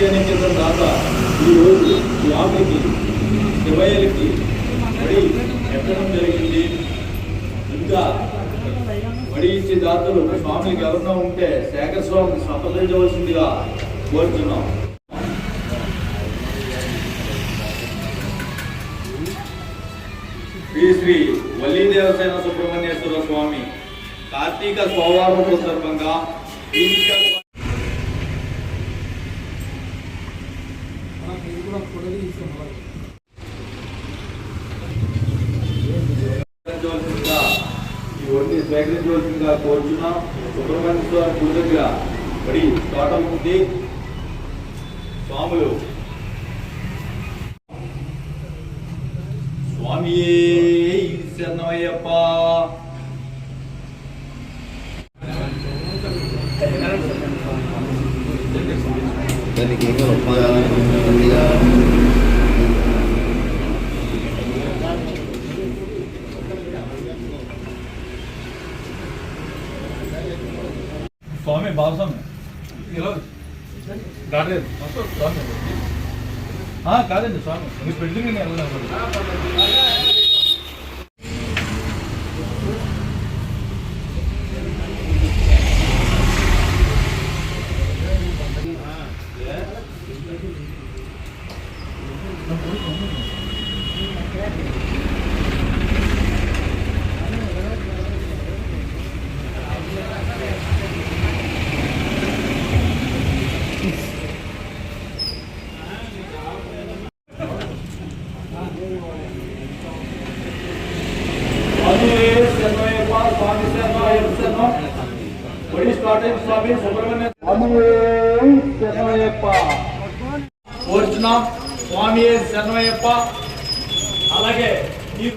నిత్యానికేతన్ దాత ఈరోజు స్వామికి శివయ్యలకి బడి ఎక్కడం జరిగింది. ఇంకా బడి ఇచ్చే దాతలు స్వామికి ఎవరన్నా ఉంటే శేఖర స్వామిని సంప్రదించవలసిందిగా కోరుతున్నాం శ్రీ శ్రీ వల్లీదేవసేన సుబ్రహ్మణ్యేశ్వర స్వామి కార్తీక సోమవారం సందర్భంగా కూడా కొడలి ఈ ఒంటి స్వీకరించవలసిందిగా కోరుచున్నాం సుబ్రహ్మణ్య స్వామి గుడి దగ్గర బడి తోటం ఉంది స్వాములు స్వామియే శరణమయ్యప్ప దానికి ఇంకా స్వామి బాలస్వామి కాలేదు. కాదండి స్వామి. మీరు బిల్డింగ్ వెళ్ళినప్పుడు స్వామి శరణమయ్యప్ప స్వామి శరణమయ్యప్ప శరణం బడి స్టార్ట్ అయింది స్వామి సుబ్రహ్మణ్య స్వామి శరణమయ్యప్ప కోరుచున్నాం స్వామి శరణమయ్యప్ప అలాగే ఈ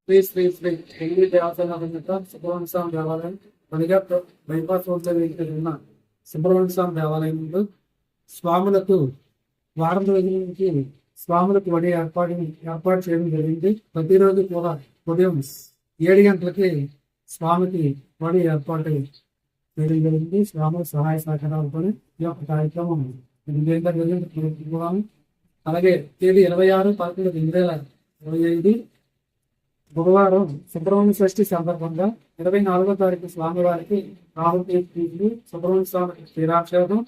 శ్రీ శ్రీ శ్రీ ఢిల్లీ దేవసేన సుబ్రహ్మణ్య స్వామి దేవాలయం పనిగా బైపాస్ రోడ్లో వెళ్తే ఉన్న సుబ్రహ్మణ్య స్వామి దేవాలయంలో స్వాములకు వారం రోజుల నుంచి స్వాములకు వడి ఏర్పాటు ఏర్పాటు చేయడం జరిగింది. ప్రతిరోజు కూడా ఉదయం ఏడు గంటలకి స్వామికి వడి ఏర్పాటు చేయడం జరిగింది. స్వాముల సహాయ సహకారాలతో ఈ యొక్క కార్యక్రమం జరిగింది. అలాగే తేదీ ఇరవై ఆరు పదకొండు రెండు వేల ఇరవై ఐదు బుధవారం సుబ్రహ్మణ్య షష్ఠి సందర్భంగా ఇరవై నాలుగో తారీఖు స్వామివారికి రాహుల్ సుబ్రహ్మణ్య స్వామికి క్షీరాక్షేదం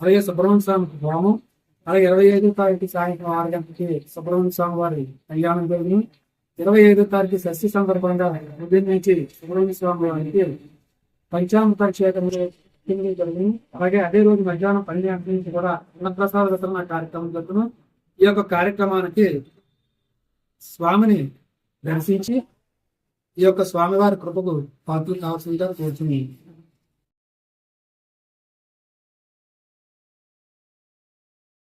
అలాగే సుబ్రహ్మణ్య స్వామికి హోమం అలాగే ఇరవై ఐదో తారీఖు సాయంత్రం ఆరు గంటకి సుబ్రహ్మణ్య స్వామి వారి కళ్యాణం జరిగింది ఇరవై ఐదో తారీఖు షష్ఠి సందర్భంగా ఉదయం నుంచి సుబ్రహ్మణ్య స్వామి వారికి పంచామృత క్షేత్రంలో జరిగింది. అలాగే అదే రోజు మధ్యాహ్నం పన్నెండు గంటల నుంచి కూడా అన్నప్రసాద వితరణ కార్యక్రమం జరుగును. ఈ యొక్క కార్యక్రమానికి స్వామిని దర్శించి ఈ యొక్క స్వామివారి కృపకు పాత్రలు కావాల్సిందిగా కోరుతున్నాను